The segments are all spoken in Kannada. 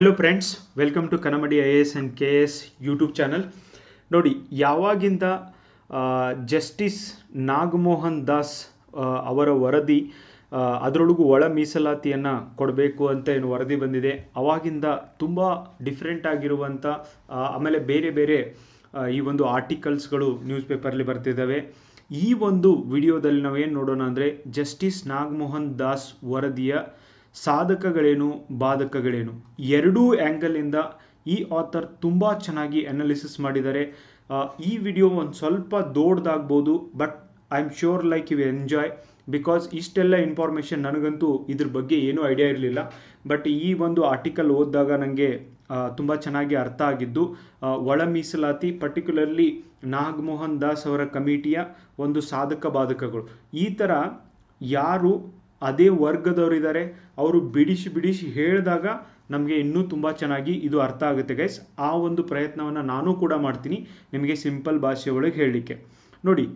Hello friends welcome to Kanamadi I S and K S YouTube channel ನೋಡಿ, ಯಾವಾಗಿಂದ ಜಸ್ಟಿಸ್ ನಾಗಮೋಹನ್ ದಾಸ್ ಅವರ ವರದಿ ಅದರೊಳಗೂ ಒಳ ಮೀಸಲಾತಿಯನ್ನು ಕೊಡಬೇಕು ಅಂತ ಏನು ವರದಿ ಬಂದಿದೆ. ಅವಾಗಿಂದ ತುಂಬ ಡಿಫ್ರೆಂಟ್ ಆಗಿರುವಂಥ ಆಮೇಲೆ ಬೇರೆ ಬೇರೆ ಈ ಒಂದು ಆರ್ಟಿಕಲ್ಸ್ಗಳು ನ್ಯೂಸ್ ಪೇಪರಲ್ಲಿ ಬರ್ತಿದ್ದಾವೆ. ಈ ಒಂದು ವಿಡಿಯೋದಲ್ಲಿ ನಾವೇನು ನೋಡೋಣ ಅಂದರೆ ಜಸ್ಟಿಸ್ ನಾಗಮೋಹನ್ ದಾಸ್ ವರದಿಯ ಸಾಧಕಗಳೇನು, ಬಾಧಕಗಳೇನು? ಎರಡೂ ಆ್ಯಂಗಲಿಂದ ಈ ಆಥರ್ ತುಂಬ ಚೆನ್ನಾಗಿ ಅನಾಲಿಸಿಸ್ ಮಾಡಿದ್ದಾರೆ ಈ ವಿಡಿಯೋ ಒಂದು ಸ್ವಲ್ಪ ದೊಡ್ಡದಾಗ್ಬೋದು but I am sure like you enjoy because ಇಷ್ಟೆಲ್ಲ ಇನ್ಫಾರ್ಮೇಷನ್ ನನಗಂತೂ ಇದ್ರ ಬಗ್ಗೆ ಏನೂ ಐಡಿಯಾ ಇರಲಿಲ್ಲ. ಬಟ್ ಈ ಒಂದು ಆರ್ಟಿಕಲ್ ಓದಿದಾಗ ನನಗೆ ತುಂಬ ಚೆನ್ನಾಗಿ ಅರ್ಥ ಆಗಿದ್ದು ಒಳ ಮೀಸಲಾತಿ ಪರ್ಟಿಕ್ಯುಲರ್ಲಿ ನಾಗಮೋಹನ್ ದಾಸ್ ಅವರ ಕಮಿಟಿಯ ಒಂದು ಸಾಧಕ ಬಾಧಕಗಳು. ಈ ಥರ ಯಾರು ಅದೇ ವರ್ಗದವರಿದ್ದಾರೆ ಅವರು ಬಿಡಿಸಿ ಬಿಡಿಸಿ ಹೇಳಿದಾಗ ನಮಗೆ ಇನ್ನೂ ತುಂಬ ಚೆನ್ನಾಗಿ ಇದು ಅರ್ಥ ಆಗುತ್ತೆ ಗೈಸ್ ಆ ಒಂದು ಪ್ರಯತ್ನವನ್ನು ನಾನು ಕೂಡ ಮಾಡ್ತೀನಿ ನಿಮಗೆ ಸಿಂಪಲ್ ಭಾಷೆ ಒಳಗೆ ಹೇಳಲಿಕ್ಕೆ. ನೋಡಿ,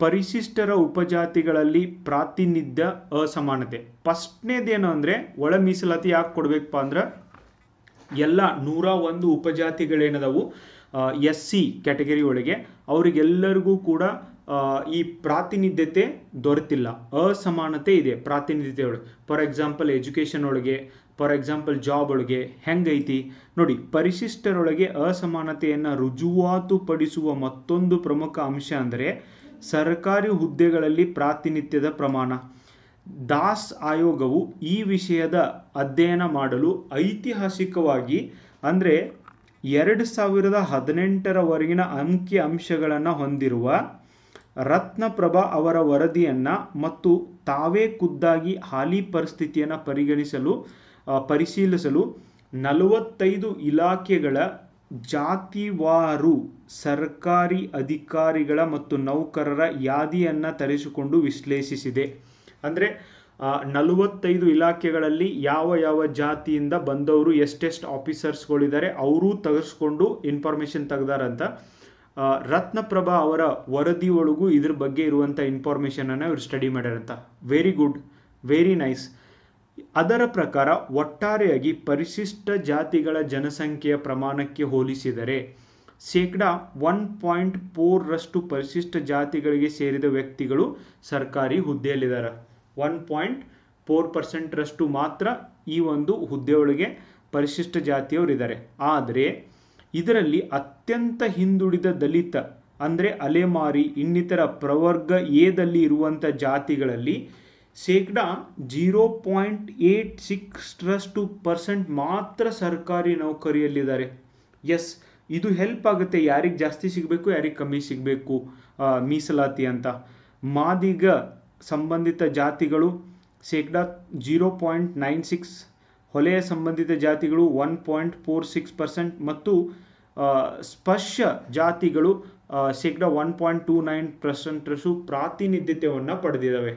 ಪರಿಶಿಷ್ಟರ ಉಪಜಾತಿಗಳಲ್ಲಿ ಪ್ರಾತಿನಿಧ್ಯ ಅಸಮಾನತೆ. ಫಸ್ಟ್ನೇದೇನು ಅಂದರೆ ಒಳ ಮೀಸಲಾತಿ ಯಾಕೆ ಕೊಡಬೇಕಪ್ಪ ಅಂದ್ರೆ ಎಲ್ಲ ನೂರ ಒಂದು ಉಪಜಾತಿಗಳೇನದವು? ಎಸ್ ಸಿ ಕ್ಯಾಟಗರಿ ಒಳಗೆ. ಅವರಿಗೆಲ್ಲರಿಗೂ ಕೂಡ ಈ ಪ್ರಾತಿನಿಧ್ಯತೆ ದೊರೆತಿಲ್ಲ. ಅಸಮಾನತೆ ಇದೆ ಪ್ರಾತಿನಿಧ್ಯತೆ ಒಳಗೆ ಫಾರ್ ಎಕ್ಸಾಂಪಲ್ ಎಜುಕೇಷನ್ ಒಳಗೆ ಫಾರ್ ಎಕ್ಸಾಂಪಲ್ ಜಾಬ್ ಒಳಗೆ ಹೆಂಗೈತಿ? ನೋಡಿ, ಪರಿಶಿಷ್ಟರೊಳಗೆ ಅಸಮಾನತೆಯನ್ನು ರುಜುವಾತುಪಡಿಸುವ ಮತ್ತೊಂದು ಪ್ರಮುಖ ಅಂಶ ಅಂದರೆ ಸರ್ಕಾರಿ ಹುದ್ದೆಗಳಲ್ಲಿ ಪ್ರಾತಿನಿಧ್ಯದ ಪ್ರಮಾಣ. ದಾಸ್ ಆಯೋಗವು ಈ ವಿಷಯದ ಅಧ್ಯಯನ ಮಾಡಲು ಐತಿಹಾಸಿಕವಾಗಿ ಅಂದರೆ ಎರಡು ಸಾವಿರದ ಹದಿನೆಂಟರವರೆಗಿನ ಅಂಕಿ ಅಂಶಗಳನ್ನು ಹೊಂದಿರುವ ರತ್ನಪ್ರಭಾ ಅವರ ವರದಿಯನ್ನು ಮತ್ತು ತಾವೇ ಖುದ್ದಾಗಿ ಹಾಲಿ ಪರಿಸ್ಥಿತಿಯನ್ನು ಪರಿಗಣಿಸಲು ಪರಿಶೀಲಿಸಲು ನಲವತ್ತೈದು ಇಲಾಖೆಗಳ ಜಾತಿವಾರು ಸರ್ಕಾರಿ ಅಧಿಕಾರಿಗಳ ಮತ್ತು ನೌಕರರ ಯಾದಿಯನ್ನು ತರಿಸಿಕೊಂಡು ವಿಶ್ಲೇಷಿಸಿದೆ. ಅಂದರೆ ನಲವತ್ತೈದು ಇಲಾಖೆಗಳಲ್ಲಿ ಯಾವ ಯಾವ ಜಾತಿಯಿಂದ ಬಂದವರು, ಎಷ್ಟೆಷ್ಟು ಆಫೀಸರ್ಸ್ಗಳಿದ್ದಾರೆ ಅವರೂ ತೆಗೆಸ್ಕೊಂಡು ಇನ್ಫಾರ್ಮೇಷನ್ ತೆಗ್ದಾರಂತ. ರತ್ನಪ್ರಭಾ ಅವರ ವರದಿ ಒಳಗೂ ಇದ್ರ ಬಗ್ಗೆ ಇರುವಂಥ ಇನ್ಫಾರ್ಮೇಷನನ್ನು ಇವರು ಸ್ಟಡಿ ಮಾಡ್ಯಾರಂತ. ವೆರಿ ಗುಡ್ ವೆರಿ ನೈಸ್ ಅದರ ಪ್ರಕಾರ ಒಟ್ಟಾರೆಯಾಗಿ ಪರಿಶಿಷ್ಟ ಜಾತಿಗಳ ಜನಸಂಖ್ಯೆಯ ಪ್ರಮಾಣಕ್ಕೆ ಹೋಲಿಸಿದರೆ ಶೇಕಡ ಒನ್ ಪಾಯಿಂಟ್ ಫೋರ್ರಷ್ಟು ಪರಿಶಿಷ್ಟ ಜಾತಿಗಳಿಗೆ ಸೇರಿದ ವ್ಯಕ್ತಿಗಳು ಸರ್ಕಾರಿ ಹುದ್ದೆಯಲ್ಲಿದ್ದಾರೆ ಒನ್ ಪಾಯಿಂಟ್ ಫೋರ್ ಪರ್ಸೆಂಟ್ರಷ್ಟು ಮಾತ್ರ ಈ ಒಂದು ಹುದ್ದೆಯೊಳಗೆ ಪರಿಶಿಷ್ಟ ಜಾತಿಯವರಿದ್ದಾರೆ ಆದರೆ ಇದರಲ್ಲಿ ಅತ್ಯಂತ ಹಿಂದುಳಿದ ದಲಿತ, ಅಂದರೆ ಅಲೆಮಾರಿ, ಇನ್ನಿತರ ಪ್ರವರ್ಗ ಎದಲ್ಲಿ ಇರುವಂಥ ಜಾತಿಗಳಲ್ಲಿ ಶೇಕಡ ಜೀರೋ ಪಾಯಿಂಟ್ ಏಟ್ ಸಿಕ್ಸ್ರಷ್ಟು ಪರ್ಸೆಂಟ್ ಮಾತ್ರ ಸರ್ಕಾರಿ ನೌಕರಿಯಲ್ಲಿದ್ದಾರೆ. ಎಸ್, ಇದು ಹೆಲ್ಪ್ ಆಗುತ್ತೆ. ಯಾರಿಗೆ ಜಾಸ್ತಿ ಸಿಗಬೇಕು, ಯಾರಿಗೆ ಕಮ್ಮಿ ಸಿಗಬೇಕು ಮೀಸಲಾತಿ ಅಂತ. ಮಾದಿಗ ಸಂಬಂಧಿತ ಜಾತಿಗಳು ಶೇಕಡ ಜೀರೋ ಪಾಯಿಂಟ್ ನೈನ್ ಸಿಕ್ಸ್ ಹೊಲೆಯ ಸಂಬಂಧಿತ ಜಾತಿಗಳು one point four six percent ಮತ್ತು ಸ್ಪರ್ಶ ಜಾತಿಗಳು ಶೇಕಡ ಒನ್ ಪಾಯಿಂಟ್ ಟೂ ನೈನ್ ಪರ್ಸೆಂಟ್ರಷ್ಟು ಪ್ರಾತಿನಿಧ್ಯತೆಯನ್ನು ಪಡೆದಿದ್ದಾವೆ.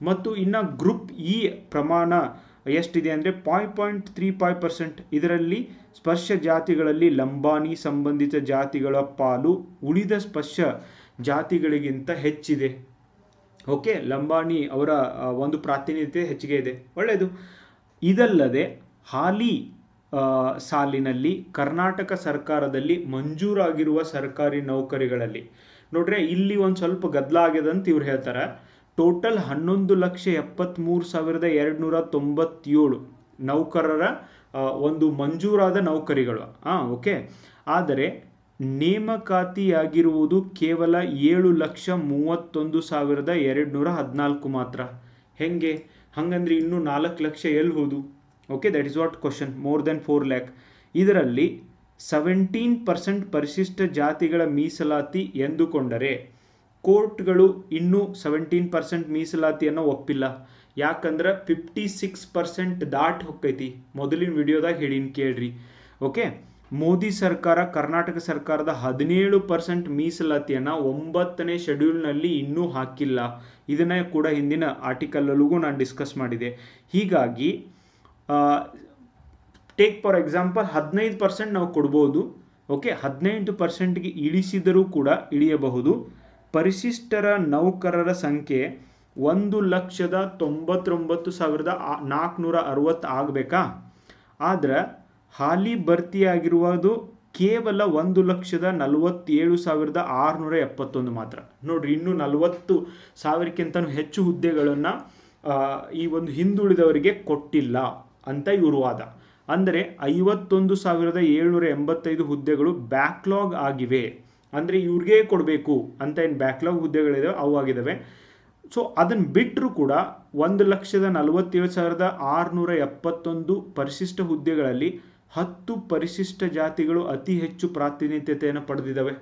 ಮತ್ತು ಇನ್ನು ಗ್ರೂಪ್ ಇ ಪ್ರಮಾಣ ಎಷ್ಟಿದೆ ಅಂದರೆ point point three five percent ಇದರಲ್ಲಿ ಸ್ಪರ್ಶ ಜಾತಿಗಳಲ್ಲಿ ಲಂಬಾಣಿ ಸಂಬಂಧಿತ ಜಾತಿಗಳ ಪಾಲು ಉಳಿದ ಸ್ಪರ್ಶ ಜಾತಿಗಳಿಗಿಂತ ಹೆಚ್ಚಿದೆ. ಓಕೆ ಲಂಬಾಣಿ ಅವರ ಒಂದು ಪ್ರಾತಿನಿಧ್ಯ ಹೆಚ್ಚಿಗೆ ಇದೆ. ಒಳ್ಳೆಯದು. ಇದಲ್ಲದೆ ಹಾಲಿ ಸಾಲಿನಲ್ಲಿ ಕರ್ನಾಟಕ ಸರ್ಕಾರದಲ್ಲಿ ಮಂಜೂರಾಗಿರುವ ಸರ್ಕಾರಿ ನೌಕರಿಗಳಲ್ಲಿ. ನೋಡ್ರೆ ಇಲ್ಲಿ ಒಂದು ಸ್ವಲ್ಪ ಗದ್ದಲ ಆಗ್ಯದ ಅಂತ ಇವ್ರು ಹೇಳ್ತಾರೆ. ಟೋಟಲ್ ಹನ್ನೊಂದು ಲಕ್ಷ ಎಪ್ಪತ್ತ್ಮೂರು ಸಾವಿರದ ಎರಡು ನೂರ ತೊಂಬತ್ತೇಳು ನೌಕರರ ಒಂದು ಮಂಜೂರಾದ ನೌಕರಿಗಳು. ಹಾಂ ಓಕೆ. ಆದರೆ ನೇಮಕಾತಿಯಾಗಿರುವುದು ಕೇವಲ ಏಳು ಲಕ್ಷ ಮೂವತ್ತೊಂದು ಸಾವಿರದ ಎರಡು ನೂರ ಹದಿನಾಲ್ಕು ಮಾತ್ರ. ಹೆಂಗೆ? ಹಂಗಂದ್ರೆ ಇನ್ನೂ ನಾಲ್ಕು ಲಕ್ಷ ಎಲ್ಲಿ ಹೋದು? Okay that is what question more than four lakh ಇದರಲ್ಲಿ ಸೆವೆಂಟೀನ್ ಪರ್ಸೆಂಟ್ ಪರಿಶಿಷ್ಟ ಜಾತಿಗಳ ಮೀಸಲಾತಿ ಎಂದುಕೊಂಡರೆ ಕೋರ್ಟ್ಗಳು ಇನ್ನೂ ಸೆವೆಂಟೀನ್ ಪರ್ಸೆಂಟ್ ಮೀಸಲಾತಿಯನ್ನು ಒಪ್ಪಿಲ್ಲ. ಯಾಕಂದ್ರೆ ಫಿಫ್ಟಿ ಸಿಕ್ಸ್ ಪರ್ಸೆಂಟ್ ದಾಟ್ ಹೊಕ್ಕೈತಿ ಮೊದಲಿನ ವಿಡಿಯೋದಾಗ ಹೇಳಿನ ಕೇಳ್ರಿ. ಓಕೆ ಮೋದಿ ಸರ್ಕಾರ, ಕರ್ನಾಟಕ ಸರ್ಕಾರದ ಹದಿನೇಳು ಪರ್ಸೆಂಟ್ ಮೀಸಲಾತಿಯನ್ನು ಒಂಬತ್ತನೇ ಶೆಡ್ಯೂಲ್ನಲ್ಲಿ ಇನ್ನೂ ಹಾಕಿಲ್ಲ. ಇದನ್ನೇ ಕೂಡ ಹಿಂದಿನ ಆರ್ಟಿಕಲ್ಲಲ್ಲಿಗೂ ನಾನು ಡಿಸ್ಕಸ್ ಮಾಡಿದೆ. ಹೀಗಾಗಿ ಟೇಕ್ ಫಾರ್ ಎಕ್ಸಾಂಪಲ್ ಹದಿನೈದು ಪರ್ಸೆಂಟ್ ನಾವು ಕೊಡ್ಬೋದು. ಓಕೆ ಹದಿನೆಂಟು ಪರ್ಸೆಂಟ್ಗೆ ಇಳಿಸಿದರೂ ಕೂಡ ಇಳಿಯಬಹುದು. ಪರಿಶಿಷ್ಟರ ನೌಕರರ ಸಂಖ್ಯೆ ಒಂದು ಲಕ್ಷದ ತೊಂಬತ್ತೊಂಬತ್ತು ಸಾವಿರದ ನಾಲ್ಕುನೂರ ಅರವತ್ತು ಆಗಬೇಕಾ? ಆದ್ರೆ, ಹಾಲಿ ಭರ್ತಿಯಾಗಿರುವುದು ಕೇವಲ ಒಂದು ಲಕ್ಷದ ನಲವತ್ತೇಳು ಸಾವಿರದ ಆರುನೂರ ಎಪ್ಪತ್ತೊಂದು ಮಾತ್ರ. ನೋಡ್ರಿ, ಇನ್ನೂ ನಲವತ್ತು ಸಾವಿರಕ್ಕಿಂತಲೂ ಹೆಚ್ಚು ಹುದ್ದೆಗಳನ್ನು ಈ ಒಂದು ಹಿಂದುಳಿದವರಿಗೆ ಕೊಟ್ಟಿಲ್ಲ ಅಂತ ಇವರು ವಾದ. ಅಂದರೆ ಐವತ್ತೊಂದು ಸಾವಿರದ ಏಳ್ನೂರ ಎಂಬತ್ತೈದು ಹುದ್ದೆಗಳು ಬ್ಯಾಕ್ಲಾಗ್ ಆಗಿವೆ. ಅಂದರೆ ಇವ್ರಿಗೆ ಕೊಡಬೇಕು ಅಂತ ಏನು ಬ್ಯಾಕ್ಲಾಗ್ ಹುದ್ದೆಗಳಿದಾವೆ, ಅವು ಆಗಿದ್ದಾವೆ ಸೊ ಅದನ್ನು ಬಿಟ್ಟರೂ ಕೂಡ ಒಂದು ಲಕ್ಷದ ನಲವತ್ತೇಳು ಸಾವಿರದ ಆರುನೂರ ಎಪ್ಪತ್ತೊಂದು ಪರಿಶಿಷ್ಟ ಹುದ್ದೆಗಳಲ್ಲಿ ಹತ್ತು ಪರಿಶಿಷ್ಟ ಜಾತಿಗಳು ಅತಿ ಹೆಚ್ಚು ಪ್ರಾತಿನಿಧ್ಯತೆಯನ್ನು ಪಡೆದಿದ್ದಾವೆ.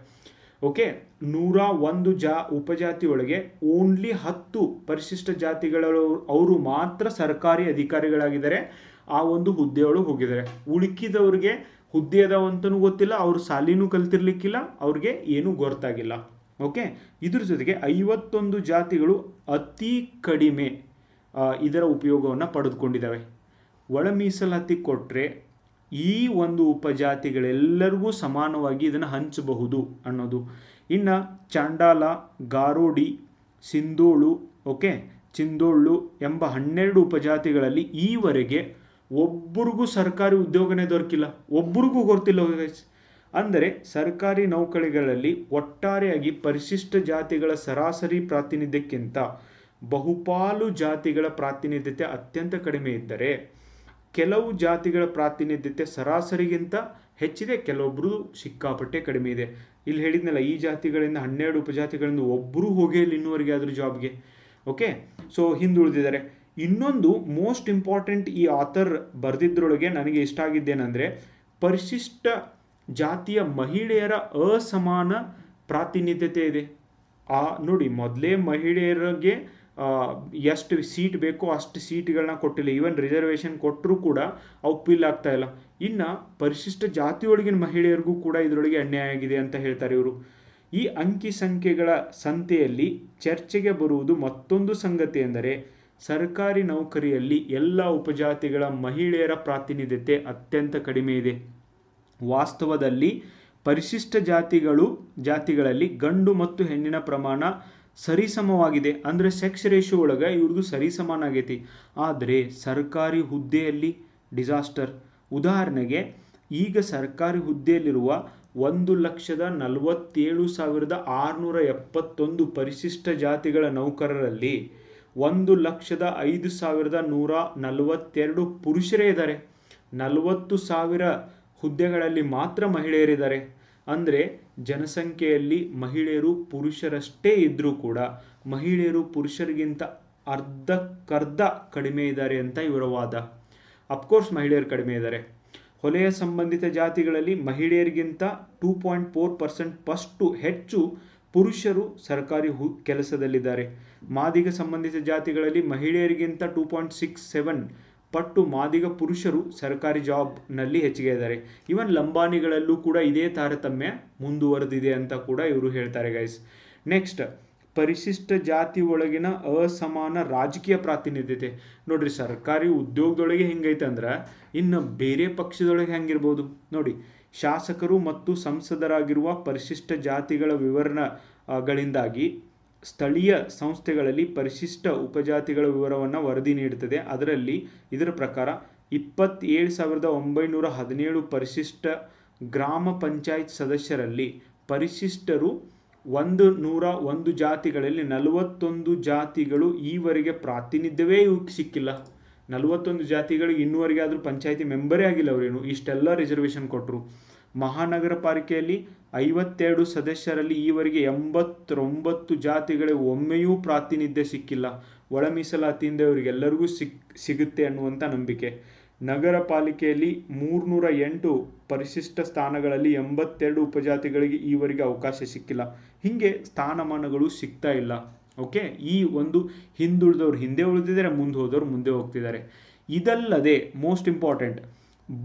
ಓಕೆ? ನೂರ ಒಂದು ಜಾ ಉಪಜಾತಿಯೊಳಗೆ ಓನ್ಲಿ ಹತ್ತು ಪರಿಶಿಷ್ಟ ಜಾತಿಗಳ ಅವರು ಮಾತ್ರ ಸರ್ಕಾರಿ ಅಧಿಕಾರಿಗಳಾಗಿದ್ದಾರೆ. ಆ ಒಂದು ಹುದ್ದೆಯೊಳಗೆ ಹೋಗಿದ್ದಾರೆ. ಉಳುಕಿದವ್ರಿಗೆ ಹುದ್ದೆ ಅದಾವಂತನೂ ಗೊತ್ತಿಲ್ಲ, ಅವ್ರು ಸಾಲಿನೂ ಕಲ್ತಿರ್ಲಿಕ್ಕಿಲ್ಲ, ಅವ್ರಿಗೆ ಏನೂ ಗೊತ್ತಾಗಿಲ್ಲ. ಓಕೆ? ಇದ್ರ ಜೊತೆಗೆ ಐವತ್ತೊಂದು ಜಾತಿಗಳು ಅತಿ ಕಡಿಮೆ ಇದರ ಉಪಯೋಗವನ್ನು ಪಡೆದುಕೊಂಡಿದ್ದಾವೆ. ಒಳ ಮೀಸಲಾತಿ ಕೊಟ್ಟರೆ ಈ ಒಂದು ಉಪಜಾತಿಗಳೆಲ್ಲರಿಗೂ ಸಮಾನವಾಗಿ ಇದನ್ನು ಹಂಚಬಹುದು ಅನ್ನೋದು. ಇನ್ನು ಚಾಂಡಾಲ, ಗಾರೋಡಿ, ಸಿಂಧೋಳು, ಓಕೆ ಚಿಂದೋಳು ಎಂಬ ಹನ್ನೆರಡು ಉಪಜಾತಿಗಳಲ್ಲಿ ಈವರೆಗೆ ಒಬ್ಬರಿಗೂ ಸರ್ಕಾರಿ ಉದ್ಯೋಗನೇ ದೊರಕಿಲ್ಲ. ಒಬ್ಬರಿಗೂ ಗೊತ್ತಿಲ್ಲ ಅಂದರೆ ಸರ್ಕಾರಿ ನೌಕರಿಗಳಲ್ಲಿ ಒಟ್ಟಾರೆಯಾಗಿ ಪರಿಶಿಷ್ಟ ಜಾತಿಗಳ ಸರಾಸರಿ ಪ್ರಾತಿನಿಧ್ಯಕ್ಕಿಂತ ಬಹುಪಾಲು ಜಾತಿಗಳ ಪ್ರಾತಿನಿಧ್ಯತೆ ಅತ್ಯಂತ ಕಡಿಮೆ ಇದ್ದರೆ ಕೆಲವು ಜಾತಿಗಳ ಪ್ರಾತಿನಿಧ್ಯತೆ ಸರಾಸರಿಗಿಂತ ಹೆಚ್ಚಿದೆ ಕೆಲವೊಬ್ಬರು ಸಿಕ್ಕಾಪಟ್ಟೆ ಕಡಿಮೆ ಇದೆ. ಇಲ್ಲಿ ಹೇಳಿದ್ನಲ್ಲ, ಈ ಜಾತಿಗಳಿಂದ ಹನ್ನೆರಡು ಉಪಜಾತಿಗಳಿಂದ ಒಬ್ಬರು ಹೋಗೇ ಇಲ್ಲಿ ಇನ್ನುವರೆಗೆ ಅದ್ರ ಜಾಬ್ಗೆ. ಓಕೆ ಸೊ ಹಿಂದುಳಿದಿದ್ದಾರೆ ಇನ್ನೊಂದು ಮೋಸ್ಟ್ ಇಂಪಾರ್ಟೆಂಟ್ ಈ ಆಥರ್ ಬರೆದಿದ್ರೊಳಗೆ ನನಗೆ ಇಷ್ಟ ಆಗಿದ್ದೇನೆಂದರೆ, ಪರಿಶಿಷ್ಟ ಜಾತಿಯ ಮಹಿಳೆಯರ ಅಸಮಾನ ಪ್ರಾತಿನಿಧ್ಯತೆ ಇದೆ. ಆ, ನೋಡಿ, ಮೊದಲೇ ಮಹಿಳೆಯರಿಗೆ ಎಷ್ಟು ಸೀಟ್ ಬೇಕೋ ಅಷ್ಟು ಸೀಟ್ಗಳನ್ನ ಕೊಟ್ಟಿಲ್ಲ. ಈವನ್ ರಿಸರ್ವೇಷನ್ ಕೊಟ್ಟರೂ ಕೂಡ ಅವು ಫಿಲ್ ಆಗ್ತಾ ಇಲ್ಲ. ಇನ್ನು ಪರಿಶಿಷ್ಟ ಜಾತಿಯೊಳಗಿನ ಮಹಿಳೆಯರಿಗೂ ಕೂಡ ಇದರೊಳಗೆ ಅನ್ಯಾಯ ಆಗಿದೆ ಅಂತ ಹೇಳ್ತಾರೆ ಇವರು. ಈ ಅಂಕಿ ಸಂಖ್ಯೆಗಳ ಸಂತೆಯಲ್ಲಿ ಚರ್ಚೆಗೆ ಬರುವುದು ಮತ್ತೊಂದು ಸಂಗತಿ ಎಂದರೆ, ಸರ್ಕಾರಿ ನೌಕರಿಯಲ್ಲಿ ಎಲ್ಲ ಉಪಜಾತಿಗಳ ಮಹಿಳೆಯರ ಪ್ರಾತಿನಿಧ್ಯತೆ ಅತ್ಯಂತ ಕಡಿಮೆ ಇದೆ. ವಾಸ್ತವದಲ್ಲಿ ಪರಿಶಿಷ್ಟ ಜಾತಿಗಳು ಜಾತಿಗಳಲ್ಲಿ ಗಂಡು ಮತ್ತು ಹೆಣ್ಣಿನ ಪ್ರಮಾಣ ಸರಿಸಮವಾಗಿದೆ. ಅಂದರೆ ಸೆಕ್ಸ್ ರೇಷಿಯೋ ಒಳಗೆ ಇವ್ರದ್ದು ಸರಿಸಮಾನ ಆಗೈತಿ ಆದರೆ ಸರ್ಕಾರಿ ಹುದ್ದೆಯಲ್ಲಿ, ಡಿಸಾಸ್ಟರ್. ಉದಾಹರಣೆಗೆ, ಈಗ ಸರ್ಕಾರಿ ಹುದ್ದೆಯಲ್ಲಿರುವ ಒಂದು ಲಕ್ಷದ ನಲವತ್ತೇಳು ಸಾವಿರದ ಆರುನೂರ ಎಪ್ಪತ್ತೊಂದು ಪರಿಶಿಷ್ಟ ಜಾತಿಗಳ ನೌಕರರಲ್ಲಿ ಒಂದು ಲಕ್ಷದ ಐದು ಸಾವಿರದ ನೂರ ನಲವತ್ತೆರಡು ಪುರುಷರೇ ಇದ್ದಾರೆ. ನಲವತ್ತು ಸಾವಿರ ಹುದ್ದೆಗಳಲ್ಲಿ ಮಾತ್ರ ಮಹಿಳೆಯರಿದ್ದಾರೆ. ಅಂದರೆ ಜನಸಂಖ್ಯೆಯಲ್ಲಿ ಮಹಿಳೆಯರು ಪುರುಷರಷ್ಟೇ ಇದ್ದರೂ ಕೂಡ ಮಹಿಳೆಯರು ಪುರುಷರಿಗಿಂತ ಅರ್ಧಕ್ಕರ್ಧ ಕಡಿಮೆ ಇದ್ದಾರೆ ಅಂತ ಇವರ ವಾದ. ಅಫ್ಕೋರ್ಸ್ ಮಹಿಳೆಯರು ಕಡಿಮೆ ಇದ್ದಾರೆ. ಹೊಲೆಯ ಸಂಬಂಧಿತ ಜಾತಿಗಳಲ್ಲಿ ಮಹಿಳೆಯರಿಗಿಂತ ಟೂ ಪಾಯಿಂಟ್ ಫೋರ್ ಪರ್ಸೆಂಟ್ ಪಸ್ಟು ಹೆಚ್ಚು ಪುರುಷರು ಸರ್ಕಾರಿ ಹು, ಕೆಲಸದಲ್ಲಿದ್ದಾರೆ. ಮಾದಿಗ ಸಂಬಂಧಿತ ಜಾತಿಗಳಲ್ಲಿ ಮಹಿಳೆಯರಿಗಿಂತ ಟೂ ಪಾಯಿಂಟ್ ಸಿಕ್ಸ್ ಸೆವೆನ್ ಪಟ್ಟು ಮಾದಿಗ ಪುರುಷರು ಸರ್ಕಾರಿ ಜಾಬ್ನಲ್ಲಿ ಹೆಚ್ಚಿಗೆ ಇದ್ದಾರೆ. ಇವನ್ ಲಂಬಾಣಿಗಳಲ್ಲೂ ಕೂಡ ಇದೇ ತಾರತಮ್ಯ ಮುಂದುವರೆದಿದೆ ಅಂತ ಕೂಡ ಇವರು ಹೇಳ್ತಾರೆ ಗೈಸ್ ನೆಕ್ಸ್ಟ್ ಪರಿಶಿಷ್ಟ ಜಾತಿ ಒಳಗಿನ ಅಸಮಾನ ರಾಜಕೀಯ ಪ್ರಾತಿನಿಧ್ಯತೆ. ನೋಡ್ರಿ ಸರ್ಕಾರಿ ಉದ್ಯೋಗದೊಳಗೆ ಹೆಂಗೈತೆ ಅಂದ್ರೆ ಇನ್ನು ಬೇರೆ ಪಕ್ಷದೊಳಗೆ ಹೆಂಗಿರ್ಬೋದು? ನೋಡಿ, ಶಾಸಕರು ಮತ್ತು ಸಂಸದರಾಗಿರುವ ಪರಿಶಿಷ್ಟ ಜಾತಿಗಳ ವಿವರಣಗಳಿಂದಾಗಿ ಸ್ಥಳೀಯ ಸಂಸ್ಥೆಗಳಲ್ಲಿ ಪರಿಶಿಷ್ಟ ಉಪಜಾತಿಗಳ ವಿವರವನ್ನು ವರದಿ ನೀಡುತ್ತದೆ. ಅದರಲ್ಲಿ ಇದರ ಪ್ರಕಾರ ಇಪ್ಪತ್ತೇಳು ಸಾವಿರದ ಒಂಬೈನೂರ ಹದಿನೇಳು ಪರಿಶಿಷ್ಟ ಗ್ರಾಮ ಪಂಚಾಯತ್ ಸದಸ್ಯರಲ್ಲಿ ಪರಿಶಿಷ್ಟರು ಒಂದು ನೂರ ಒಂದು ಜಾತಿಗಳಲ್ಲಿ ನಲವತ್ತೊಂದು ಜಾತಿಗಳು ಈವರೆಗೆ ಪ್ರಾತಿನಿಧ್ಯವೇ ಸಿಕ್ಕಿಲ್ಲ. ನಲವತ್ತೊಂದು ಜಾತಿಗಳು ಇನ್ನೂವರೆಗೆ ಆದರೂ ಪಂಚಾಯತಿ ಮೆಂಬರೇ ಆಗಿಲ್ಲ ಅವರೇನು ಇಷ್ಟೆಲ್ಲ ರಿಸರ್ವೇಷನ್ ಕೊಟ್ಟರು ಮಹಾನಗರ ಪಾಲಿಕೆಯಲ್ಲಿ ಐವತ್ತೆರಡು ಸದಸ್ಯರಲ್ಲಿ ಈವರೆಗೆ ಎಂಬತ್ತೊಂಬತ್ತು ಜಾತಿಗಳಿಗೆ ಒಮ್ಮೆಯೂ ಪ್ರಾತಿನಿಧ್ಯ ಸಿಕ್ಕಿಲ್ಲ. ಒಳ ಮೀಸಲಾತಿಯಿಂದ ಇವರಿಗೆಲ್ಲರಿಗೂ ಸಿಕ್, ಸಿಗುತ್ತೆ ಅನ್ನುವಂಥ ನಂಬಿಕೆ. ನಗರ ಪಾಲಿಕೆಯಲ್ಲಿ ಮೂರ್ನೂರ ಎಂಟು ಪರಿಶಿಷ್ಟ ಸ್ಥಾನಗಳಲ್ಲಿ ಎಂಬತ್ತೆರಡು ಉಪಜಾತಿಗಳಿಗೆ ಈವರೆಗೆ ಅವಕಾಶ ಸಿಕ್ಕಿಲ್ಲ. ಹೀಗೆ ಸ್ಥಾನಮಾನಗಳು ಸಿಗ್ತಾ ಇಲ್ಲ. ಓಕೆ? ಈ ಒಂದು ಹಿಂದುಳಿದವ್ರು ಹಿಂದೆ ಉಳಿದಿದ್ದಾರೆ, ಮುಂದೆ ಹೋದವರು ಮುಂದೆ ಹೋಗ್ತಿದ್ದಾರೆ. ಇದಲ್ಲದೆ ಮೋಸ್ಟ್ ಇಂಪಾರ್ಟೆಂಟ್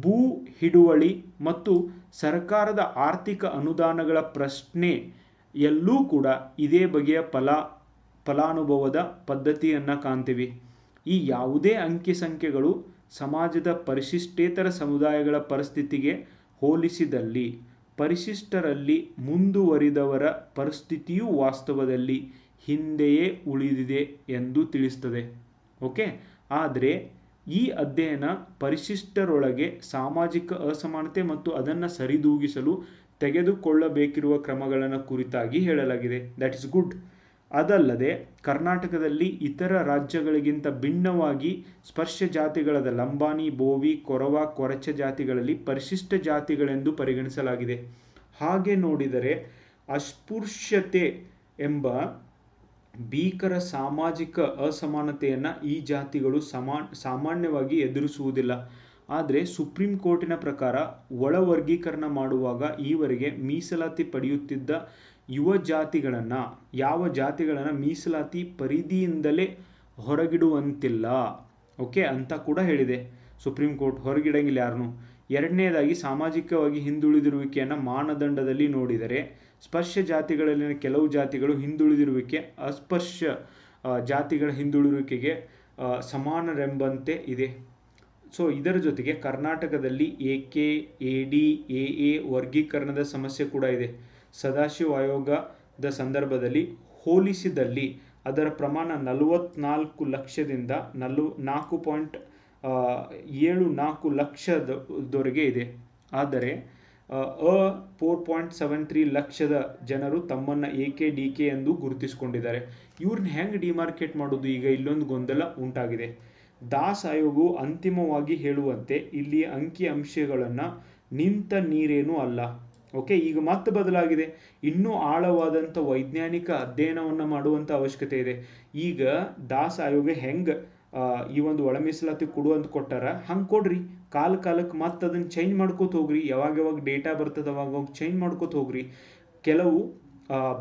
ಭೂ ಹಿಡುವಳಿ ಮತ್ತು ಸರ್ಕಾರದ ಆರ್ಥಿಕ ಅನುದಾನಗಳ ಪ್ರಶ್ನೆ ಎಲ್ಲೂ ಕೂಡ ಇದೇ ಬಗೆಯ ಫಲ, ಫಲಾನುಭವದ ಪದ್ಧತಿಯನ್ನು ಕಾಣ್ತೀವಿ. ಈ ಯಾವುದೇ ಅಂಕಿ ಸಂಖ್ಯೆಗಳು ಸಮಾಜದ ಪರಿಶಿಷ್ಟೇತರ ಸಮುದಾಯಗಳ ಪರಿಸ್ಥಿತಿಗೆ ಹೋಲಿಸಿದಲ್ಲಿ, ಪರಿಶಿಷ್ಟರಲ್ಲಿ ಮುಂದುವರಿದವರ ಪರಿಸ್ಥಿತಿಯೂ ವಾಸ್ತವದಲ್ಲಿ ಹಿಂದೆಯೇ ಉಳಿದಿದೆ ಎಂದು ತಿಳಿಸ್ತದೆ. ಓಕೆ? ಆದರೆ ಈ ಅಧ್ಯಯನ ಪರಿಶಿಷ್ಟರೊಳಗೆ ಸಾಮಾಜಿಕ ಅಸಮಾನತೆ ಮತ್ತು ಅದನ್ನು ಸರಿದೂಗಿಸಲು ತೆಗೆದುಕೊಳ್ಳಬೇಕಿರುವ ಕ್ರಮಗಳನ್ನು ಕುರಿತಾಗಿ ಹೇಳಲಾಗಿದೆ. ದಟ್ ಇಸ್ ಗುಡ್ ಅದಲ್ಲದೆ, ಕರ್ನಾಟಕದಲ್ಲಿ ಇತರ ರಾಜ್ಯಗಳಿಗಿಂತ ಭಿನ್ನವಾಗಿ ಸ್ಪರ್ಶ ಜಾತಿಗಳಾದ ಲಂಬಾಣಿ, ಬೋವಿ, ಕೊರವ, ಕೊರಚ ಜಾತಿಗಳಲ್ಲಿ ಪರಿಶಿಷ್ಟ ಜಾತಿಗಳೆಂದು ಪರಿಗಣಿಸಲಾಗಿದೆ. ಹಾಗೆ ನೋಡಿದರೆ ಅಸ್ಪೃಶ್ಯತೆ ಎಂಬ ಭೀಕರ ಸಾಮಾಜಿಕ ಅಸಮಾನತೆಯನ್ನು ಈ ಜಾತಿಗಳು ಸಮಾ, ಸಾಮಾನ್ಯವಾಗಿ ಎದುರಿಸುವುದಿಲ್ಲ. ಆದರೆ ಸುಪ್ರೀಂ ಕೋರ್ಟಿನ ಪ್ರಕಾರ ಒಳ ವರ್ಗೀಕರಣ ಮಾಡುವಾಗ ಈವರೆಗೆ ಮೀಸಲಾತಿ ಪಡೆಯುತ್ತಿದ್ದ ಯುವ ಜಾತಿಗಳನ್ನು, ಯಾವ ಜಾತಿಗಳನ್ನು ಮೀಸಲಾತಿ ಪರಿಧಿಯಿಂದಲೇ ಹೊರಗಿಡುವಂತಿಲ್ಲ. ಓಕೆ, ಅಂತ ಕೂಡ ಹೇಳಿದೆ. ಸುಪ್ರೀಂ ಕೋರ್ಟ್ ಹೊರಗಿಡಂಗಿಲ್ಲ ಯಾರನ್ನು. ಎರಡನೇದಾಗಿ ಸಾಮಾಜಿಕವಾಗಿ ಹಿಂದುಳಿದಿರುವಿಕೆಯನ್ನು ಮಾನದಂಡದಲ್ಲಿ ನೋಡಿದರೆ ಸ್ಪರ್ಶ ಜಾತಿಗಳಲ್ಲಿನ ಕೆಲವು ಜಾತಿಗಳು ಹಿಂದುಳಿದಿರುವಿಕೆ, ಅಸ್ಪರ್ಶ ಜಾತಿಗಳ ಹಿಂದುಳಿರುವಿಕೆಗೆ ಸಮಾನರೆಂಬಂತೆ ಇದೆ. ಸೊ ಇದರ ಜೊತೆಗೆ ಕರ್ನಾಟಕದಲ್ಲಿ A K, A D, A A ವರ್ಗೀಕರಣದ ಸಮಸ್ಯೆ ಕೂಡ ಇದೆ. ಸದಾಶಿವ ಆಯೋಗದ ಸಂದರ್ಭದಲ್ಲಿ ಹೋಲಿಸಿದಲ್ಲಿ ಅದರ ಪ್ರಮಾಣ ನಲವತ್ನಾಲ್ಕು ಲಕ್ಷದಿಂದ ನಲ್ವ ನಾಲ್ಕು ಪಾಯಿಂಟ್ ಏಳು ನಾಲ್ಕು ಲಕ್ಷದವರೆಗೆ ಇದೆ. ಆದರೆ ಅ ಫೋರ್ ಪಾಯಿಂಟ್ ಸೆವೆನ್ ತ್ರೀ ಲಕ್ಷದ ಜನರು ತಮ್ಮನ್ನು ಎ ಕೆ ಡಿ ಕೆ ಎಂದು ಗುರುತಿಸಿಕೊಂಡಿದ್ದಾರೆ. ಇವ್ರನ್ನ ಹೆಂಗೆ ಡಿಮಾರ್ಕೆಟ್ ಮಾಡೋದು? ಈಗ ಇಲ್ಲೊಂದು ಗೊಂದಲ ಉಂಟಾಗಿದೆ. ದಾಸ್ ಆಯೋಗವು ಅಂತಿಮವಾಗಿ ಹೇಳುವಂತೆ ಇಲ್ಲಿ ಅಂಕಿ ಅಂಶಗಳನ್ನು ನಿಂತ ನೀರೇನೂ ಅಲ್ಲ. ಓಕೆ, ಈಗ ಮತ್ತೆ ಬದಲಾಗಿದೆ. ಇನ್ನೂ ಆಳವಾದಂಥ ವೈಜ್ಞಾನಿಕ ಅಧ್ಯಯನವನ್ನು ಮಾಡುವಂಥ ಅವಶ್ಯಕತೆ ಇದೆ. ಈಗ ದಾಸ್ ಆಯೋಗ ಹೆಂಗೆ ಈ ಒಂದು ಒಳ ಮೀಸಲಾತಿ ಕೊಡುವಂತ ಕೊಟ್ಟಾರ? ಹಂಗೆ ಕೊಡ್ರಿ. ಕಾಲ ಕಾಲಕ್ಕೆ ಮತ್ತೆ ಅದನ್ನು ಚೇಂಜ್ ಮಾಡ್ಕೋತ ಹೋಗ್ರಿ. ಯಾವಾಗ ಯಾವಾಗ ಡೇಟಾ ಬರ್ತದೆ ಅವಾಗ ಅವಾಗ ಚೇಂಜ್ ಮಾಡ್ಕೋತ ಹೋಗ್ರಿ. ಕೆಲವು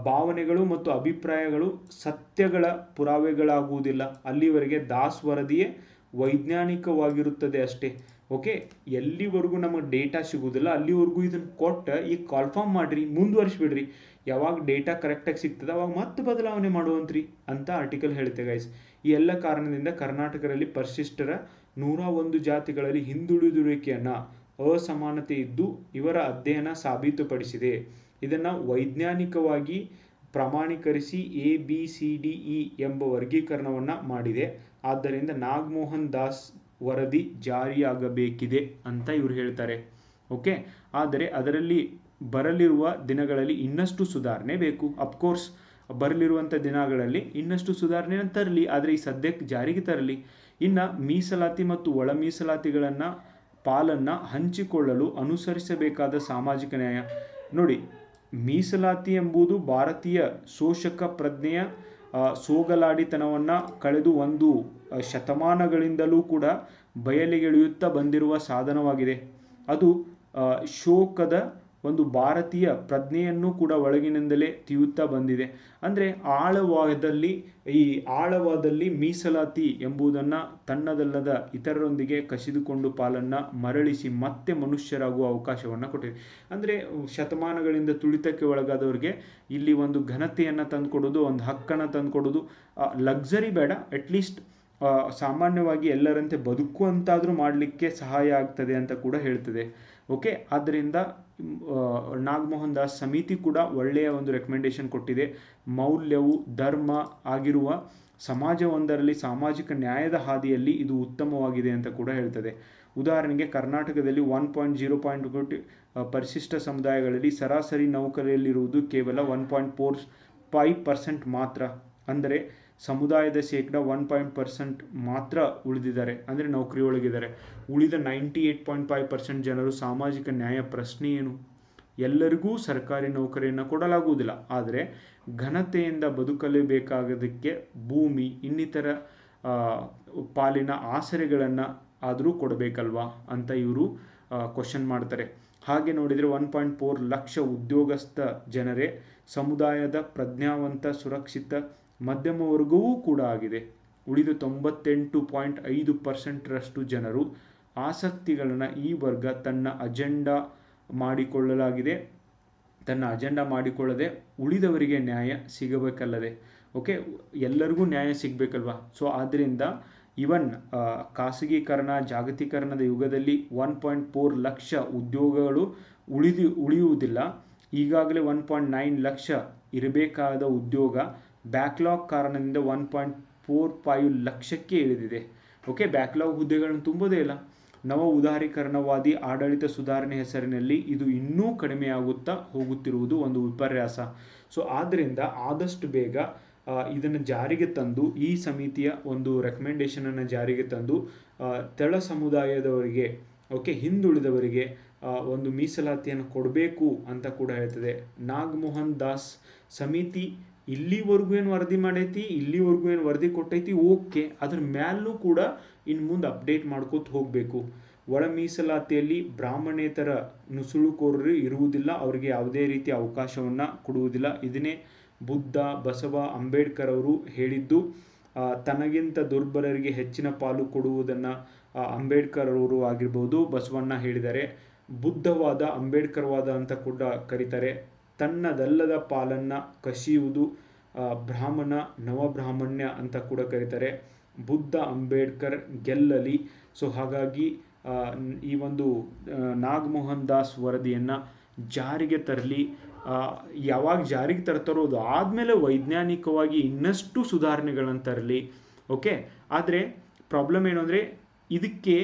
ಭಾವನೆಗಳು ಮತ್ತು ಅಭಿಪ್ರಾಯಗಳು ಸತ್ಯಗಳ ಪುರಾವೆಗಳಾಗುವುದಿಲ್ಲ. ಅಲ್ಲಿವರೆಗೆ ದಾಸ್ ವರದಿಯೇ ವೈಜ್ಞಾನಿಕವಾಗಿರುತ್ತದೆ ಅಷ್ಟೇ. ಓಕೆ ಎಲ್ಲಿವರೆಗೂ ನಮಗೆ ಡೇಟಾ ಸಿಗುವುದಿಲ್ಲ, ಅಲ್ಲಿವರೆಗೂ ಇದನ್ನು ಕೊಟ್ಟು ಈಗ ಕಾಲ್ಫಾರ್ಮ್ ಮಾಡಿರಿ, ಮುಂದುವರಿಸ್ಬಿಡ್ರಿ. ಯಾವಾಗ ಡೇಟಾ ಕರೆಕ್ಟಾಗಿ ಸಿಗ್ತದೆ, ಅವಾಗ ಮತ್ತೆ ಬದಲಾವಣೆ ಮಾಡುವಂತ್ರಿ ಅಂತ ಆರ್ಟಿಕಲ್ ಹೇಳ್ತೆ ಗೈಸ್ ಈ ಎಲ್ಲ ಕಾರಣದಿಂದ ಕರ್ನಾಟಕದಲ್ಲಿ ಪರಿಶಿಷ್ಟರ ನೂರ ಒಂದು ಜಾತಿಗಳಲ್ಲಿ ಹಿಂದುಳಿದಿರುವಿಕೆಯನ್ನು ಅಸಮಾನತೆ ಇದ್ದು ಇವರ ಅಧ್ಯಯನ ಸಾಬೀತುಪಡಿಸಿದೆ. ಇದನ್ನು ವೈಜ್ಞಾನಿಕವಾಗಿ ಪ್ರಮಾಣೀಕರಿಸಿ A, B, C, D, E ಎಂಬ ವರ್ಗೀಕರಣವನ್ನು ಮಾಡಿದೆ. ಆದ್ದರಿಂದ ನಾಗಮೋಹನ್ ದಾಸ್ ವರದಿ ಜಾರಿಯಾಗಬೇಕಿದೆ ಅಂತ ಇವರು ಹೇಳ್ತಾರೆ. ಓಕೆ? ಆದರೆ ಅದರಲ್ಲಿ ಬರಲಿರುವ ದಿನಗಳಲ್ಲಿ ಇನ್ನಷ್ಟು ಸುಧಾರಣೆ ಬೇಕು. ಅಫ್ಕೋರ್ಸ್ ಬರಲಿರುವಂಥ ದಿನಗಳಲ್ಲಿ ಇನ್ನಷ್ಟು ಸುಧಾರಣೆಯನ್ನು ತರಲಿ. ಆದರೆ ಈ ಸದ್ಯಕ್ಕೆ ಜಾರಿಗೆ ತರಲಿ. ಇನ್ನು ಮೀಸಲಾತಿ ಮತ್ತು ಒಳ ಮೀಸಲಾತಿಗಳನ್ನು ಪಾಲನ್ನು ಹಂಚಿಕೊಳ್ಳಲು ಅನುಸರಿಸಬೇಕಾದ ಸಾಮಾಜಿಕ ನ್ಯಾಯ. ನೋಡಿ, ಮೀಸಲಾತಿ ಎಂಬುದು ಭಾರತೀಯ ಶೋಷಕ ಪ್ರಜ್ಞೆಯ ಸೋಗಲಾಡಿತನವನ್ನು ಕಳೆದು ಒಂದು ಶತಮಾನಗಳಿಂದಲೂ ಕೂಡ ಬಯಲಿಗೆಳೆಯುತ್ತಾ ಬಂದಿರುವ ಸಾಧನವಾಗಿದೆ. ಅದು ಶೋಕದ ಒಂದು ಭಾರತೀಯ ಪ್ರಜ್ಞೆಯನ್ನು ಕೂಡ ಒಳಗಿನಿಂದಲೇ ತಿಯುತ್ತಾ ಬಂದಿದೆ. ಅಂದರೆ ಆಳವಾದಲ್ಲಿ, ಈ ಆಳವಾದಲ್ಲಿ ಮೀಸಲಾತಿ ಎಂಬುದನ್ನು ತನ್ನದಲ್ಲದ ಇತರರೊಂದಿಗೆ ಕಸಿದುಕೊಂಡು ಪಾಲನ್ನು ಮರಳಿಸಿ ಮತ್ತೆ ಮನುಷ್ಯರಾಗುವ ಅವಕಾಶವನ್ನು ಕೊಟ್ಟಿದೆ. ಅಂದರೆ ಶತಮಾನಗಳಿಂದ ತುಳಿತಕ್ಕೆ ಒಳಗಾದವರಿಗೆ ಇಲ್ಲಿ ಒಂದು ಘನತೆಯನ್ನು ತಂದುಕೊಡೋದು, ಒಂದು ಹಕ್ಕನ್ನು ತಂದುಕೊಡೋದು ಲಕ್ಸರಿ ಬೇಡ. ಅಟ್ಲೀಸ್ಟ್ ಸಾಮಾನ್ಯವಾಗಿ ಎಲ್ಲರಂತೆ ಬದುಕುವಂತಾದರೂ ಮಾಡಲಿಕ್ಕೆ ಸಹಾಯ ಆಗ್ತದೆ ಅಂತ ಕೂಡ ಹೇಳ್ತದೆ. ಓಕೆ ಆದ್ದರಿಂದ ನಾಗಮೋಹನ್ ದಾಸ್ ಸಮಿತಿ ಕೂಡ ಒಳ್ಳೆಯ ಒಂದು ರೆಕಮೆಂಡೇಶನ್ ಕೊಟ್ಟಿದೆ. ಮೌಲ್ಯವು ಧರ್ಮ ಆಗಿರುವ ಸಮಾಜವೊಂದರಲ್ಲಿ ಸಾಮಾಜಿಕ ನ್ಯಾಯದ ಹಾದಿಯಲ್ಲಿ ಇದು ಉತ್ತಮವಾಗಿದೆ ಅಂತ ಕೂಡ ಹೇಳ್ತದೆ. ಉದಾಹರಣೆಗೆ ಕರ್ನಾಟಕದಲ್ಲಿ ಒನ್ ಪಾಯಿಂಟ್ ಜೀರೋ ಪಾಯಿಂಟ್ ಕೋಟಿ ಪರಿಶಿಷ್ಟ ಸಮುದಾಯಗಳಲ್ಲಿ ಸರಾಸರಿ ನೌಕರಿಯಲ್ಲಿರುವುದು ಕೇವಲ one point four five percent ಮಾತ್ರ. ಅಂದರೆ ಸಮುದಾಯದ ಶೇಕಡ ಒನ್ ಪಾಯಿಂಟ್ ಪರ್ಸೆಂಟ್ ಮಾತ್ರ ಉಳಿದಿದ್ದಾರೆ. ಅಂದರೆ ನೌಕರಿ ಒಳಗಿದ್ದಾರೆ ಉಳಿದ ninety eight point five percent ಜನರು ಸಾಮಾಜಿಕ ನ್ಯಾಯ ಪ್ರಶ್ನೆ ಏನು? ಎಲ್ಲರಿಗೂ ಸರ್ಕಾರಿ ನೌಕರಿಯನ್ನು ಕೊಡಲಾಗುವುದಿಲ್ಲ. ಆದರೆ ಘನತೆಯಿಂದ ಬದುಕಲೇಬೇಕಾಗೋದಕ್ಕೆ ಭೂಮಿ, ಇನ್ನಿತರ ಪಾಲಿನ ಆಸರೆಗಳನ್ನು ಆದರೂ ಕೊಡಬೇಕಲ್ವಾ ಅಂತ ಇವರು ಕ್ವಶನ್ ಮಾಡ್ತಾರೆ. ಹಾಗೆ ನೋಡಿದರೆ ಒನ್ ಪಾಯಿಂಟ್ ಫೋರ್ ಲಕ್ಷ ಉದ್ಯೋಗಸ್ಥ ಜನರೇ ಸಮುದಾಯದ ಪ್ರಜ್ಞಾವಂತ, ಸುರಕ್ಷಿತ ಮಧ್ಯಮ ವರ್ಗವೂ ಕೂಡ ಆಗಿದೆ. ಉಳಿದ ತೊಂಬತ್ತೆಂಟು ಪಾಯಿಂಟ್ ಐದು ಪರ್ಸೆಂಟ್ರಷ್ಟು ಜನರು ಆಸಕ್ತಿಗಳನ್ನು ಈ ವರ್ಗ ತನ್ನ ಅಜೆಂಡಾ ಮಾಡಿಕೊಳ್ಳಲಾಗಿದೆ. ತನ್ನ ಅಜೆಂಡಾ ಮಾಡಿಕೊಳ್ಳದೆ ಉಳಿದವರಿಗೆ ನ್ಯಾಯ ಸಿಗಬೇಕಲ್ಲದೆ. ಓಕೆ, ಎಲ್ಲರಿಗೂ ನ್ಯಾಯ ಸಿಗಬೇಕಲ್ವಾ? ಸೊ ಆದ್ದರಿಂದ ಇವನ್ ಖಾಸಗೀಕರಣ, ಜಾಗತೀಕರಣದ ಯುಗದಲ್ಲಿ ಒನ್ ಪಾಯಿಂಟ್ ಫೋರ್ ಲಕ್ಷ ಉದ್ಯೋಗಗಳು ಉಳಿದು, ಉಳಿಯುವುದಿಲ್ಲ. ಈಗಾಗಲೇ ಒನ್ ಪಾಯಿಂಟ್ ನೈನ್ ಲಕ್ಷ ಇರಬೇಕಾದ ಉದ್ಯೋಗ ಬ್ಯಾಕ್ಲಾಗ್ ಕಾರಣದಿಂದ ಒನ್ ಪಾಯಿಂಟ್ ಫೋರ್ ಫೈವ್ ಲಕ್ಷಕ್ಕೆ ಇಳಿದಿದೆ. ಓಕೆ ಬ್ಯಾಕ್ಲಾಗ್ ಹುದ್ದೆಗಳನ್ನು ತುಂಬೋದೇ ಇಲ್ಲ. ನವ ಉದಾರೀಕರಣವಾದಿ ಆಡಳಿತ ಸುಧಾರಣೆ ಹೆಸರಿನಲ್ಲಿ ಇದು ಇನ್ನೂ ಕಡಿಮೆಯಾಗುತ್ತಾ ಹೋಗುತ್ತಿರುವುದು ಒಂದು ವಿಪರ್ಯಾಸ. ಸೊ ಆದ್ದರಿಂದ ಆದಷ್ಟು ಬೇಗ ಇದನ್ನು ಜಾರಿಗೆ ತಂದು, ಈ ಸಮಿತಿಯ ಒಂದು ರೆಕಮೆಂಡೇಷನನ್ನು ಜಾರಿಗೆ ತಂದು ತೆಳ ಸಮುದಾಯದವರಿಗೆ ಓಕೆ ಹಿಂದುಳಿದವರಿಗೆ ಒಂದು ಮೀಸಲಾತಿಯನ್ನು ಕೊಡಬೇಕು ಅಂತ ಕೂಡ ಹೇಳ್ತದೆ. ನಾಗಮೋಹನ್ ದಾಸ್ ಸಮಿತಿ ಇಲ್ಲಿವರೆಗೂ ಏನು ವರದಿ ಮಾಡೈತಿ, ಇಲ್ಲಿವರೆಗೂ ಏನು ವರದಿ ಕೊಟ್ಟೈತಿ, ಓಕೆ. ಅದ್ರ ಮ್ಯಾಲೂ ಕೂಡ ಇನ್ನು ಮುಂದೆ ಅಪ್ಡೇಟ್ ಮಾಡ್ಕೋತ ಹೋಗಬೇಕು. ಒಳ ಮೀಸಲಾತಿಯಲ್ಲಿ ಬ್ರಾಹ್ಮಣೇತರ ನುಸುಳುಕೋರರು ಇರುವುದಿಲ್ಲ, ಅವರಿಗೆ ಯಾವುದೇ ರೀತಿಯ ಅವಕಾಶವನ್ನು ಕೊಡುವುದಿಲ್ಲ. ಇದನ್ನೇ ಬುದ್ಧ, ಬಸವ, ಅಂಬೇಡ್ಕರ್ ಅವರು ಹೇಳಿದ್ದು ತನಗಿಂತ ದುರ್ಬಲರಿಗೆ ಹೆಚ್ಚಿನ ಪಾಲು ಕೊಡುವುದನ್ನು ಅಂಬೇಡ್ಕರ್ ಅವರು ಆಗಿರ್ಬೋದು ಬಸವಣ್ಣ ಹೇಳಿದ್ದಾರೆ. ಬುದ್ಧವಾದ ಅಂಬೇಡ್ಕರ್ವಾದ ಅಂತ ಕೂಡ ಕರೀತಾರೆ. ತನ್ನದಲ್ಲದ ಪಾಲನ್ನು ಕಸಿಯುವುದು ಬ್ರಾಹ್ಮಣ ನವಬ್ರಾಹ್ಮಣ್ಯ ಅಂತ ಕೂಡ ಕರೀತಾರೆ. ಬುದ್ಧ ಅಂಬೇಡ್ಕರ್ ಗೆಲ್ಲಲಿ. ಸೊ ಹಾಗಾಗಿ ಈ ಒಂದು ನಾಗಮೋಹನ್ ದಾಸ್ ವರದಿಯನ್ನು ಜಾರಿಗೆ ತರಲಿ. ಯಾವಾಗ ಜಾರಿಗೆ ತರ್ತಾರೋ ಅದು ಆದಮೇಲೆ ವೈಜ್ಞಾನಿಕವಾಗಿ ಇನ್ನಷ್ಟು ಸುಧಾರಣೆಗಳನ್ನು ತರಲಿ. ಓಕೆ ಆದರೆ ಪ್ರಾಬ್ಲಮ್ ಏನು ಅಂದರೆ, ಇದಕ್ಕೆ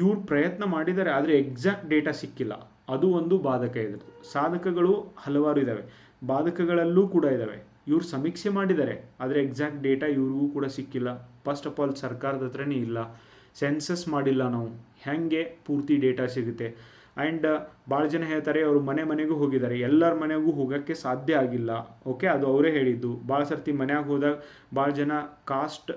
ಇವ್ರು ಪ್ರಯತ್ನ ಮಾಡಿದ್ದಾರೆ, ಆದರೆ ಎಕ್ಸಾಕ್ಟ್ ಡೇಟಾ ಸಿಕ್ಕಿಲ್ಲ. ಅದು ಒಂದು ಬಾಧಕ ಇದೆ ಸಾಧಕಗಳು ಹಲವಾರು ಇದ್ದಾವೆ ಬಾಧಕಗಳಲ್ಲೂ ಕೂಡ ಇದ್ದಾವೆ ಇವ್ರು ಸಮೀಕ್ಷೆ ಮಾಡಿದ್ದಾರೆ. ಆದರೆ ಎಕ್ಸಾಕ್ಟ್ ಡೇಟಾ ಇವ್ರಿಗೂ ಕೂಡ ಸಿಕ್ಕಿಲ್ಲ. ಫಸ್ಟ್ ಆಫ್ ಆಲ್ ಸರ್ಕಾರದ ಹತ್ರನೇ ಇಲ್ಲ. ಸೆನ್ಸಸ್ ಮಾಡಿಲ್ಲ ನಾವು. ಹೆಂಗೆ ಪೂರ್ತಿ ಡೇಟಾ ಸಿಗುತ್ತೆ? ಆ್ಯಂಡ್ ಭಾಳ ಜನ ಹೇಳ್ತಾರೆ, ಅವರು ಮನೆ ಮನೆಗೂ ಹೋಗಿದ್ದಾರೆ. ಎಲ್ಲರ ಮನೆಗೂ ಹೋಗೋಕ್ಕೆ ಸಾಧ್ಯ ಆಗಿಲ್ಲ. ಓಕೆ ಅದು ಅವರೇ ಹೇಳಿದ್ದು. ಭಾಳ ಸರ್ತಿ ಮನೆಯಾಗ ಹೋದಾಗ ಭಾಳ ಜನ ಕಾಸ್ಟ್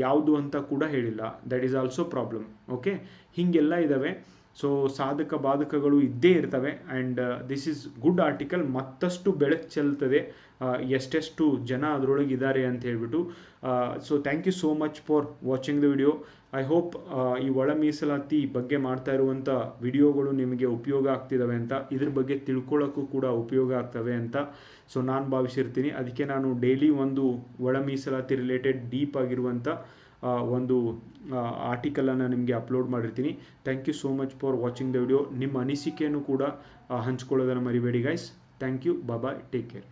ಯಾವುದು ಅಂತ ಕೂಡ ಹೇಳಿಲ್ಲ. That is also problem okay ಹೀಗೆಲ್ಲ ಇದ್ದಾವೆ ಸೊ ಸಾಧಕ ಬಾಧಕಗಳು ಇದ್ದೇ ಇರ್ತವೆ and this is good article ಮತ್ತಷ್ಟು ಬೆಳಕು ಚೆಲ್ತದೆ. ಆ, ಎಷ್ಟೆಷ್ಟು ಜನ ಅದರೊಳಗೆ ಇದ್ದಾರೆ ಅಂತ ಹೇಳ್ಬಿಟ್ಟು so thank you so much for watching the video I hope ಈ ಒಳ ಮೀಸಲಾತಿ ಬಗ್ಗೆ ಮಾಡ್ತಾ ಇರುವಂಥ ವಿಡಿಯೋಗಳು ನಿಮಗೆ ಉಪಯೋಗ ಆಗ್ತಿದ್ದಾವೆ ಅಂತ ಇದ್ರ ಬಗ್ಗೆ ತಿಳ್ಕೊಳ್ಳೋಕ್ಕೂ ಕೂಡ ಉಪಯೋಗ ಆಗ್ತವೆ ಅಂತ ಸೊ ನಾನು ಭಾವಿಸಿರ್ತೀನಿ. ಅದಕ್ಕೆ ನಾನು ಡೈಲಿ ಒಂದು ಒಳ ಮೀಸಲಾತಿ ರಿಲೇಟೆಡ್ ಡೀಪ್ ಆಗಿರುವಂಥ ಒಂದು ಆರ್ಟಿಕಲನ್ನು ನಿಮಗೆ ಅಪ್ಲೋಡ್ ಮಾಡಿರ್ತೀನಿ. Thank you so much for watching the video ನಿಮ್ಮ ಅನಿಸಿಕೆಯನ್ನು ಕೂಡ ಹಂಚ್ಕೊಳ್ಳೋದನ್ನು ಮರಿಬೇಡಿ guys thank you bye take care